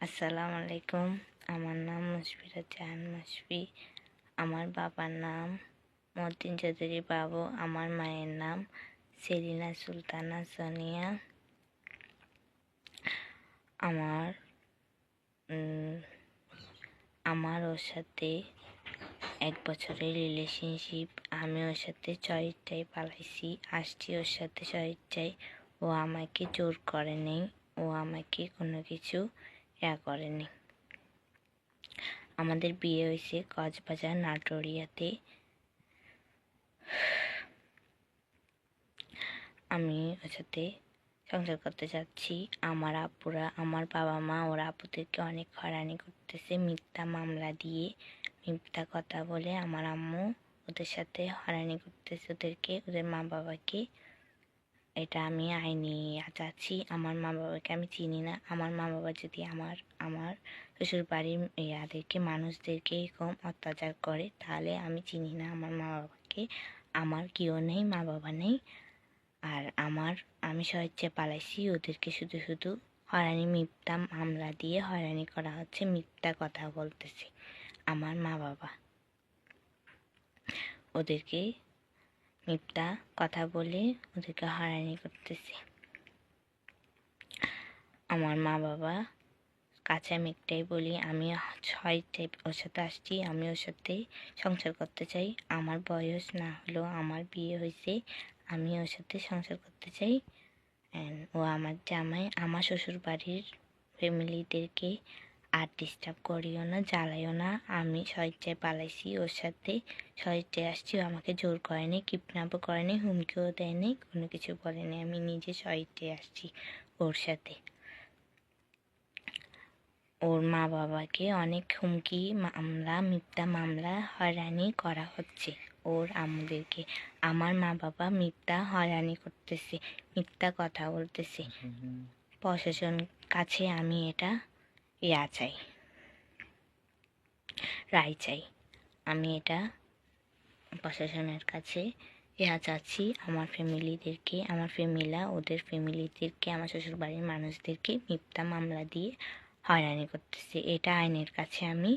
আসসালামু আলাইকুম। আমার নাম মুশফিরা জাহান মুশফি। আমার বাবার নাম মতিন চৌধুরী বাবু। আমার মায়ের নাম সেলিনা সুলতানা সোনিয়া। আমার আমার ওর সাথে এক বছরের রিলেশনশিপ আমি ওর সাথে চরিত্রায় পালাইছি। আসছি ওর সাথে চরিত্রায় ও আমাকে জোর করে নেই। ও আমাকে কোনো কিছু ইয়া করেনি। আমাদের বিয়ে হয়েছে কক্সবাজার, নাটোরিয়াতে। আমি ওর সাথে সংসার করতে যাচ্ছি। আমার আপুরা, আমার বাবা মা, ওর আপুদেরকে অনেক হয়রানি করতেছে মিথ্যা মামলা দিয়ে, মিথ্যা কথা বলে। আমার আম্মু ওদের সাথে হয়রানি করতেছে ওদেরকে, ওদের মা বাবাকে এটা আমি আইনি চাচ্ছি আমার মা বাবাকে আমি চিনি না। আমার মা বাবা যদি আমার আমার শ্বশুর বাড়ির ইয়াদেরকে মানুষদেরকে এরকম অত্যাচার করে, তাহলে আমি চিনি না আমার মা বাবাকে আমার কেউ নেই মা বাবা নেই। আর আমার, আমি স্বেচ্ছায় পালাইছি, ওদেরকে শুধু শুধু হয়রানি মিথ্যা মামলা দিয়ে হয়রানি করা হচ্ছে, মিথ্যা কথা বলতেছে আমার মা বাবা ওদেরকে মিথ্যা কথা বলে ওদেরকে হয়রানি করতেছে। আমার মা বাবা কাছে আমি একটাই বলি, আমি ছয়টাই ওর সাথে আসছি, আমি ওর সাথে সংসার করতে চাই। আমার বয়স না হলেও আমার বিয়ে হয়েছে, আমি ওর সাথে সংসার করতে চাই। And ও আমার জামাই, আমার শ্বশুর বাড়ির ফ্যামিলিদেরকে আর ডিস্টার্ব করিও না জ্বালাইও না। আমি স্বেচ্ছায় পালাইছি ওর সাথে স্বেচ্ছায় আসছি। ও আমাকে জোর করেনি কিডন্যাপও করেনি হুমকিও দেয়নি কোনো কিছু বলেনি। আমি নিজে স্বেচ্ছায় আসছি ওর সাথে। ওর মা বাবাকে অনেক হুমকি মামলা মিথ্যা মামলা হয়রানি করা হচ্ছে ওর আমাদেরকে আমার মা বাবা মিথ্যা হয়রানি করতেছে মিথ্যা কথা বলতেছে। প্রশাসন কাছে আমি এটা ইয়া চাই রায় চাই। আমি এটা প্রশাসনের কাছে ইয়া চাচ্ছি আমার ফ্যামিলিদেরকে, আমার ফ্যামিলা, ওদের ফ্যামিলিদেরকে, আমার শ্বশুরবাড়ির মানুষদেরকে মিথ্যা মামলা দিয়ে হয়রানি করতেছে। এটা আইনের কাছে আমি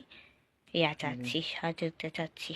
ইয়া চাচ্ছি সহযোগিতা চাচ্ছি।